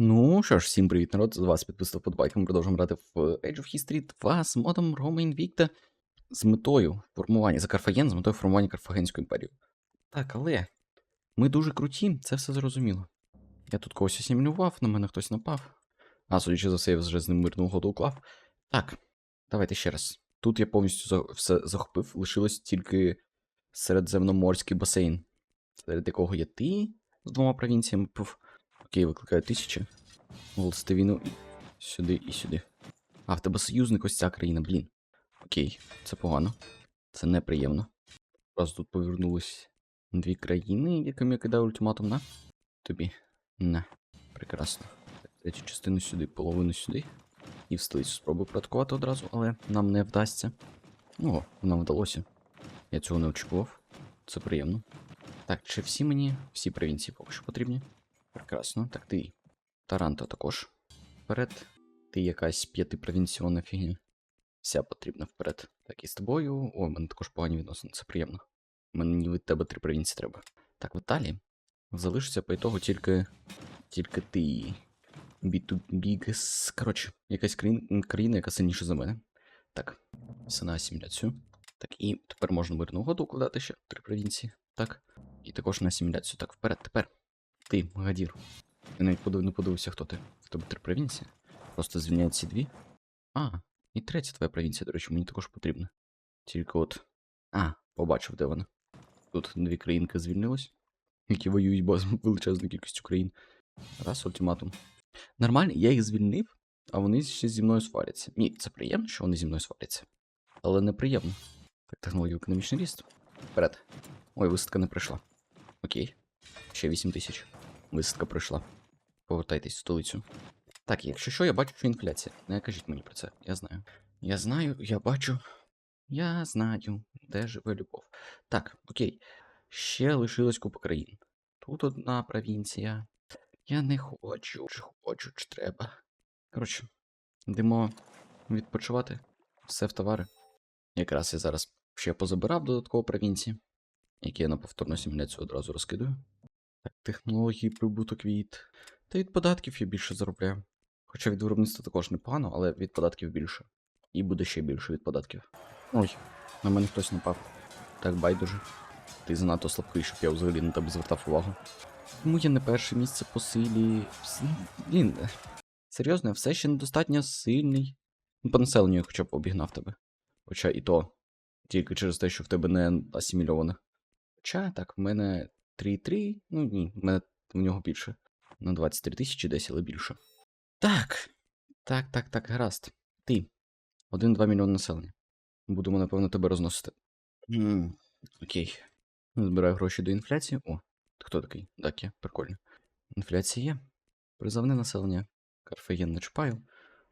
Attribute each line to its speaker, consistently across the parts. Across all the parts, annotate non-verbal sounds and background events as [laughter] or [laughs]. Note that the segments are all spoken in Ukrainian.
Speaker 1: Ну що ж, всім привіт, народ. З вас підписав подбайк. Ми продовжуємо грати в Age of History 2 з модом Roma Invicta з метою формування за Карфаген, з метою формування Карфагенської імперії. Так, але ми дуже круті, це все зрозуміло. Я тут когось асімілював, на мене хтось напав. А, судячи за все, я вже з ним мирну угоду уклав. Так, давайте ще раз. Тут я повністю все захопив, лишилось тільки середземноморський басейн, серед якого є ти з двома провінціями. Пуф. Окей, викликаю тисячі. Волстевіну сюди і сюди. А в тебе союзник ось ця країна, блін. Окей, це погано. Це неприємно. Раз тут повернулись дві країни, яким я кидаю ультиматум на. Тобі. На. Прекрасно. Третю частину сюди, половину сюди. І в столицю спробую проатакувати одразу, але нам не вдасться. О, нам вдалося. Я цього не очікував. Це приємно. Так, чи всі мені, всі провінції поки що потрібні? Прекрасно. Так ти. Таранто також. Вперед. Ти якась п'ятипровінційна фігня. Вся потрібна вперед. Так, і з тобою. О, в мене також погані відносини, це приємно. Мені від тебе три провінції треба. Так, в Італії залишиться по ітогу тільки. Тільки ти. Бітубігс. Коротше, якась країна, країна, яка сильніша за мене. Так, все на асиміляцію. Так, і тепер можна мирну угоду укладати ще три провінції. Так. І також на асиміляцію. Так, вперед, тепер. Ти, Магадір. Я навіть подив, не подивився, хто ти. В тебе три провінції. Просто звільняють ці дві. А, і третя твоя провінція, до речі, мені також потрібна. Тільки от. А, побачив, де вона. Тут дві країнки звільнились, які воюють [laughs] бо з величезною кількістю країн. Раз ультиматум. Нормально, я їх звільнив, а вони ще зі мною сваряться. Ні, це приємно, що вони зі мною сваряться. Але неприємно. Так, технологія економічний ріст. Вперед. Ой, висадка не прийшла. Окей. Ще 8 тисяч. Висадка пройшла. Повертайтесь в столицю. Так, якщо що, я бачу, що інфляція. Не кажіть мені про це, я знаю. Я знаю, я бачу. Я знаю, де живе любов. Так, окей. Ще лишилось купа країн. Тут одна провінція. Я не хочу, чи хочу, чи треба. Коротше, йдемо відпочивати. Все в товари. Якраз я зараз ще позабирав додатково провінції, які я на повторну симуляцію одразу розкидаю. Так, технології, прибуток від. Та від податків я більше заробляю. Хоча від виробництва також непогано, але від податків більше. І буде ще більше від податків. Ой, на мене хтось напав. Так байдуже. Ти занадто слабкий, щоб я взагалі на тебе звертав увагу. Тому я не перше місце по силі. Вс- Блін, е, серйозно, я все ще недостатньо сильний. Ну, по населенню я хоча б обігнав тебе. Хоча і то, тільки через те, що в тебе не асимільоване. Хоча так, в мене 3,3, ну ні, в мене в нього більше. На 23 тисячі десь, але більше. Так. Так, так, так, гаразд. Ти. 1-2 мільйони населення. Будемо, напевно, тебе розносити. м окей. Збираю гроші до інфляції. О, хто такий? Так, я, прикольно. Інфляція є. Призовне населення. Карфаген не чіпаю.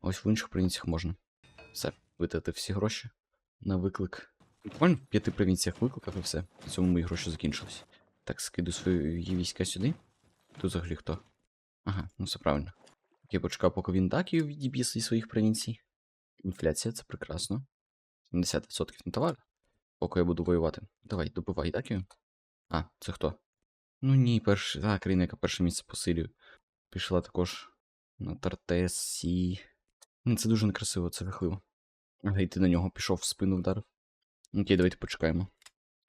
Speaker 1: Ось в інших провінціях можна. Все, витратив всі гроші на виклик. Буквально в п'яти провінціях викликав і все. На цьому мої гроші закінчились. Так, скидаю свої війська сюди. Тут взагалі хто? Ага, ну все правильно. Я почекав, поки він Дакію відіб'є зі своїх провінцій. Інфляція, це прекрасно. 70% на товар. Поки я буду воювати. Давай, добивай Дакію. А, це хто? Ну ні, перш... А, країна, яка перше місце по силі. Пішла також на Тартесі. Це дуже некрасиво, це жахливо. І ти на нього пішов в спину вдарив. Окей, давайте почекаємо.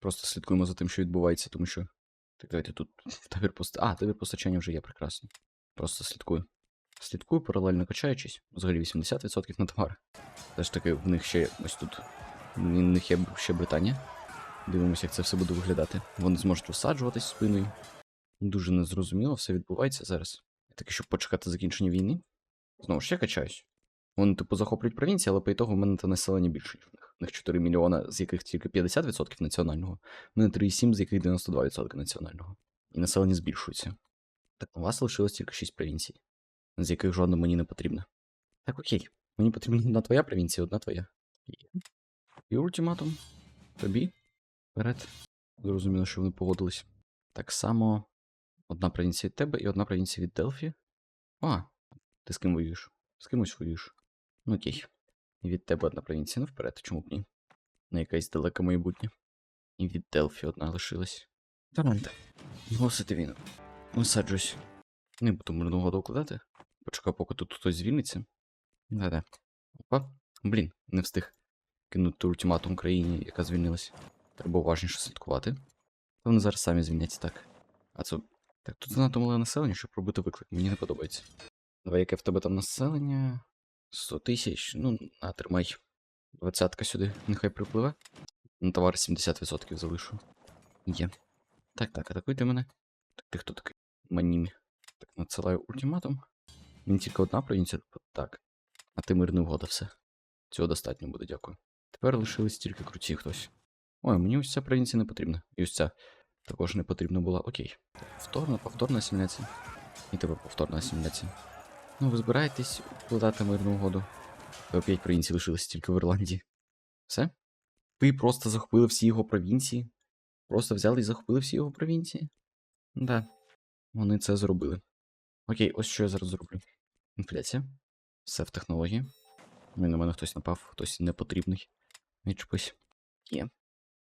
Speaker 1: Просто слідкуємо за тим, що відбувається, тому що. Так, давайте тут табір пост... А, табір постачання вже є прекрасно. Просто слідкую. Слідкую, паралельно качаючись. Взагалі 80% на товар. Теж таки, в них ще ось тут. В них є ще Британія. Дивимося, як це все буде виглядати. Вони зможуть висаджуватись спиною. Дуже незрозуміло, все відбувається зараз. Таки, щоб почекати закінчення війни. Знову ж я качаюсь. Вони, типу, захоплюють провінції, але по ітогу в мене та населення більше, ніж в них. У них 4 мільйона, з яких тільки 50% національного, в мене 3,7, з яких 92% національного. І населення збільшується. Так, у вас лишилось тільки 6 провінцій, з яких жодна мені не потрібна. Так, окей. Мені потрібна одна твоя провінція, одна твоя. І ультиматум. Тобі. Вперед. Зрозуміло, що вони погодились. Так само одна провінція від тебе і одна провінція від Делфі. А, ти з ким воюєш? З кимось воюєш. Ну окей. І від тебе одна провінція, ну вперед, чому б ні? На якесь далеке майбутнє. І від Делфі одна лишилась. Таранте. Госити війну. Висаджусь. Не буду мирну угоду укладати. Почекаю, поки тут хтось звільниться. Да-да. Опа. Блін, не встиг кинути ультиматум країні, яка звільнилась. Треба уважніше слідкувати. Та вони зараз самі звільняться так. А це. Так, тут занадто мале населення, щоб робити виклик. Мені не подобається. Давай, яке в тебе там населення? 100 тисяч. Ну, а тримай. Двадцятка сюди, нехай припливе. На товар 70% залишу. Є. Так, так, атакуйте мене. Так, ти хто такий? Манімі. Так, надсилаю ультиматум. Мені тільки одна провінція. Так. А ти мирна угода, все. Цього достатньо буде, дякую. Тепер лишились тільки круті хтось. Ой, мені ось ця провінція не потрібна. І ось ця також не потрібна була. Окей. Повторно, повторна асиміляція. І тебе повторна асиміляція. Ну, ви збираєтесь укладати мирну угоду. Опять провінції лишились тільки в Ірландії. Все? Ви просто захопили всі його провінції? Просто взяли і захопили всі його провінції? Да. Вони це зробили. Окей, ось що я зараз зроблю. Інфляція. Все в технології. Ну на мене хтось напав, хтось непотрібний. Відчепись. Є.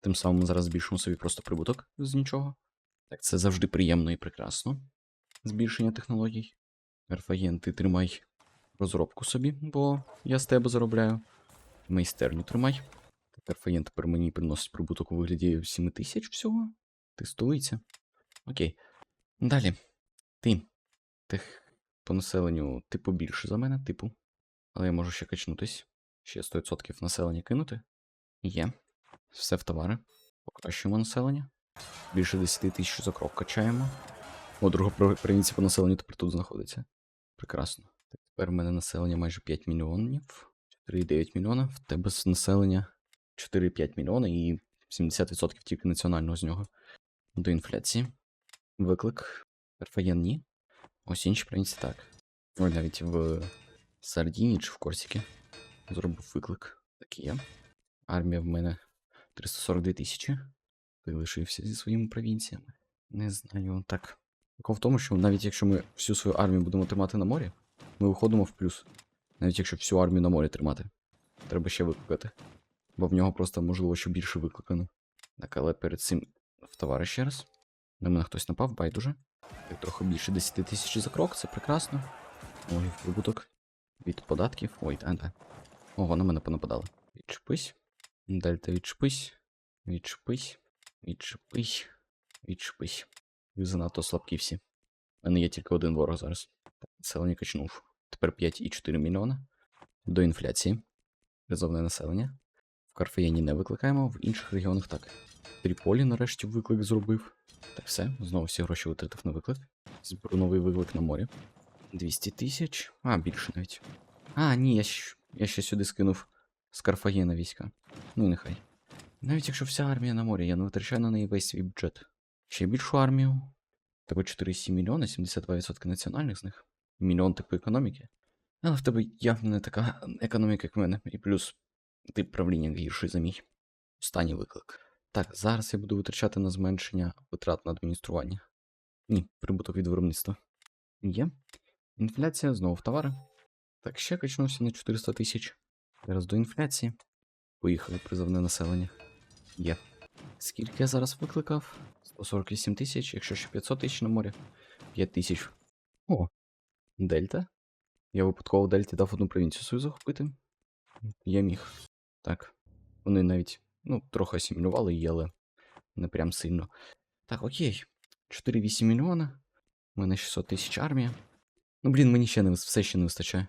Speaker 1: Тим самим ми зараз збільшимо собі просто прибуток з нічого. Так, це завжди приємно і прекрасно. Збільшення технологій. Ерфаєн, ти тримай розробку собі, бо я з тебе заробляю. Майстерню тримай. Так, Ерфаєн тепер мені приносить прибуток у вигляді 7 тисяч всього. Столиця. Окей. Далі. Ти. Тих по населенню, типу, більше за мене, типу. Але я можу ще качнутись. Ще 100% населення кинути. Є. Все в товари. Покращуємо населення. Більше 10 тисяч за крок качаємо. О, друга про- провінція по населенню тепер тут знаходиться. Прекрасно. Тепер в мене населення майже 5 мільйонів. 4,9 мільйона. В тебе населення 4,5 мільйона і 70% тільки національного з нього. До інфляції. Виклик. Перфаєн ні. Ось інші провінції так. Ой, навіть в Сардіні чи в Корсіки. Зробив виклик. Так є. Армія в мене 342 тисячі. Ти лишився зі своїми провінціями. Не знаю, так. Прикол в тому, що навіть якщо ми всю свою армію будемо тримати на морі, ми виходимо в плюс. Навіть якщо всю армію на морі тримати. Треба ще викликати. Бо в нього просто, можливо, ще більше викликано. Так, але перед цим в товари ще раз. На мене хтось напав, байдуже. Так, трохи більше 10 тисяч за крок, це прекрасно. Ой, прибуток. Від податків. Ой, та, та. Ого, на мене понападали. Відчепись. Дельта відчепись. Відчепись. Відчепись. Відчепись. Ви занадто слабкі всі. У мене є тільки один ворог зараз. Населення качнув. Тепер 5,4 мільйона. До інфляції. Призовне населення. В Карфаєні не викликаємо, в інших регіонах так. Тріполі нарешті виклик зробив. Так, все, знову всі гроші витратив на виклик. Зберу новий виклик на морі. 200 тисяч. А, більше навіть. А, ні, я, щ... я ще сюди скинув з Карфагена війська. Ну і нехай. Навіть якщо вся армія на морі, я не витрачаю на неї весь свій бюджет. Ще більшу армію. Тебе 4,7 мільйона, 72% національних з них. Мільйон типу економіки. Але в тебе явно не така економіка, як в мене. І плюс тип правління гірший за мій. Останній виклик. Так, зараз я буду витрачати на зменшення витрат на адміністрування. Ні, прибуток від виробництва. Є. Інфляція знову в товари. Так, ще качнувся на 400 тисяч. Зараз до інфляції. Поїхали призовне населення. Є. Скільки я зараз викликав? 148 тисяч, якщо ще 500 тисяч на морі. 5 тисяч. О, Дельта. Я випадково Дельті дав одну провінцію свою захопити. Я міг. Так. Вони навіть, ну, трохи асимілювали її, але не прям сильно. Так, окей. 4,8 мільйона. У мене 600 тисяч армія. Ну, блін, мені ще не все ще не вистачає.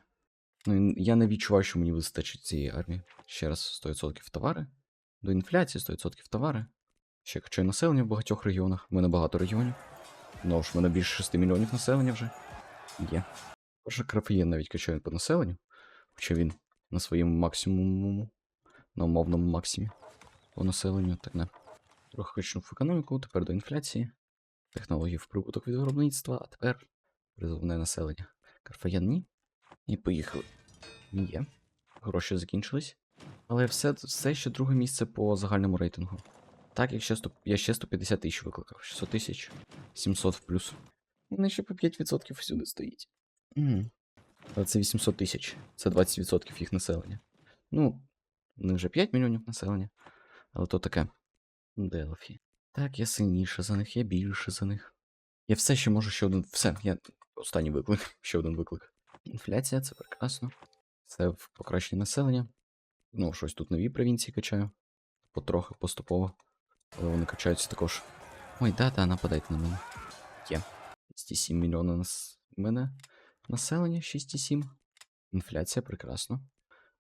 Speaker 1: Ну, я не відчуваю, що мені вистачить цієї армії. Ще раз 100% товари. До інфляції 100% товари. Ще качаю населення в багатьох регіонах. У мене багато регіонів. Ну ж, в мене більше 6 мільйонів населення вже. Є. Перше Крафаєн навіть качає по населенню. Хоча він на своєму максимуму, на умовному максимі по населенню. Так не. Трохи качнув економіку, тепер до інфляції. Технології в прибуток від виробництва, а тепер призовне населення. Карфаєн ні. І поїхали. Є. Гроші закінчились. Але все, все ще друге місце по загальному рейтингу. Так, я ще, 100, я ще 150 тисяч викликав. 600 тисяч, 700 в плюс. Вони ще по 5% всюди стоїть. Але це 800 тисяч. Це 20% їх населення. Ну, не вже 5 мільйонів населення. Але то таке. Делфі. Так, я сильніше за них, я більше за них. Я все ще можу ще один. Все, я Останній виклик, [laughs] ще один виклик. Інфляція, це прекрасно. Це в покращенні населення. Ну, щось тут нові провінції качаю. Потрохи поступово. Але вони качаються також. Ой, да, да, нападайте на мене. Є. 207 мільйона нас... мене населення, 6,7. Інфляція, прекрасно.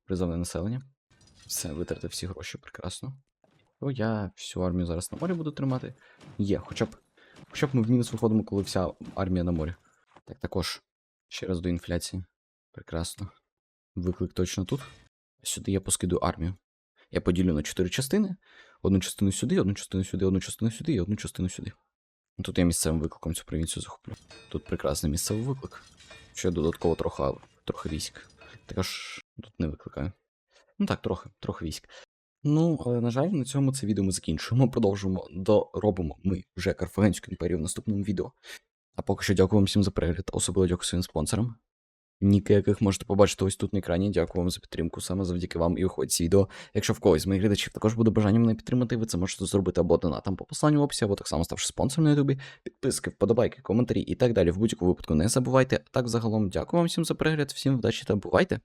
Speaker 1: Призовне населення. Все, витратив всі гроші, прекрасно. О, я всю армію зараз на морі буду тримати. Є, хоча б. Хоча б ми в мінус виходимо, коли вся армія на морі. Так, також. Ще раз до інфляції. Прекрасно. Виклик точно тут. Сюди я поскидую армію. Я поділю на 4 частини. Одну частину сюди, одну частину сюди, одну частину сюди і одну частину сюди. Ну, Тут я місцевим викликом цю провінцію захоплю. Тут прекрасний місцевий виклик. Ще додатково трохи, трохи військ. Також тут не викликаю. Ну так, трохи, трохи військ. Ну, але на жаль, на цьому це відео ми закінчуємо. Продовжуємо доробимо ми вже Карфагенську імперію в наступному відео. А поки що дякую вам всім за перегляд, особливо дякую своїм спонсорам. Ніки, яких можете побачити ось тут на екрані. Дякую вам за підтримку. Саме завдяки вам і виходить ці відео. Якщо в когось з моїх глядачів також буде бажання мене підтримати, ви це можете зробити або донатом по посланню в описі, або так само ставши спонсором на ютубі. Підписки, вподобайки, коментарі і так далі. В будь-якому випадку не забувайте. А так загалом дякую вам всім за перегляд, всім вдачі та бувайте!